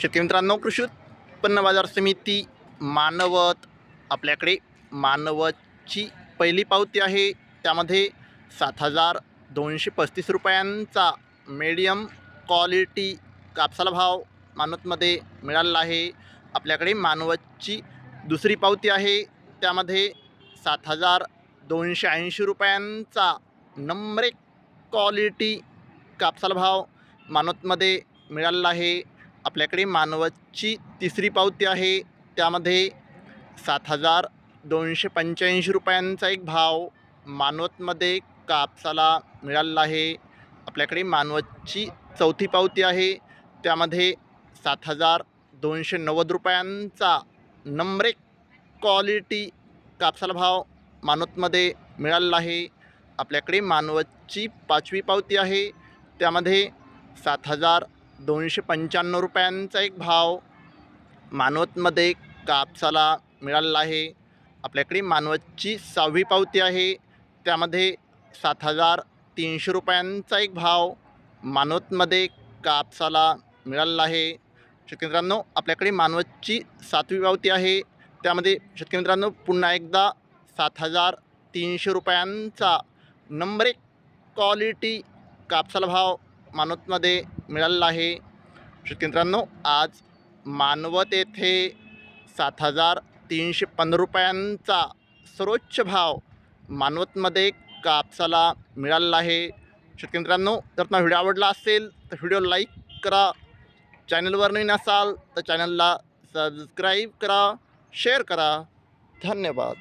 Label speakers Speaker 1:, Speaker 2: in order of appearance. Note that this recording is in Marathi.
Speaker 1: शेतकरी मित्रांनो कृषी उत्पन्न बाजार समिती मानवत आपल्याकडे मानवतची पहिली पावती आहे. त्यामध्ये सात हजार दोनशे पस्तीस रुपयांचा मीडियम क्वालिटी कापसाला भाव मानवतमध्ये मिळालेला आहे. आपल्याकडे मानवतची दुसरी पावती आहे. त्यामध्ये सात हजार दोनशे ऐंशी रुपयांचा नंबर एक क्वालिटी कापसाला भाव मानवतमध्ये मिळालेला आहे. आपल्याकडे मानवतची तिसरी पावती आहे. त्यामध्ये सात हजार दोनशे पंच्याऐंशी रुपयांचा एक भाव मानवतमध्ये कापसाला मिळालेला आहे. आपल्याकडे मानवतची चौथी पावती आहे. त्यामध्ये सात हजार दोनशे नव्वद रुपयांचा नंबरेक क्वालिटी कापसाला भाव मानवतमध्ये मिळालेला आहे. आपल्याकडे मानवतची पाचवी पावती आहे. त्यामध्ये सात हजार दोनशे पंच्याण्णव रुपयांचा एक भाव. मानवतमध्ये कापसाला मिळालेला आहे. आपल्याकडे मानवतची सहावी पावती आहे. त्यामध्ये सात हजार तीनशे रुपयांचा एक भाव मानवतमध्ये कापसाला मिळालेला आहे. शेतकरी मित्रांनो आपल्याकडे मानवतची सातवी पावती आहे. त्यामध्ये शेतकरी मित्रांनो पुन्हा एकदा सात हजार तीनशे रुपयांचा नंबर एक क्वालिटी कापसाला भाव मानवतमध्ये मिळालेला आहे. शेतकरी आज मानवत येथे सात हजार तीनशे पंधरा रुपयांचा सर्वोच्च भाव मानवतमध्ये कापसाला मिळालेला आहे. शेतकरी जर तुम्हाला व्हिडिओ आवडला असेल तर व्हिडिओ लाईक करा. चॅनलवर नवीन असाल तर चॅनलला सबस्क्राईब करा शेअर करा. धन्यवाद.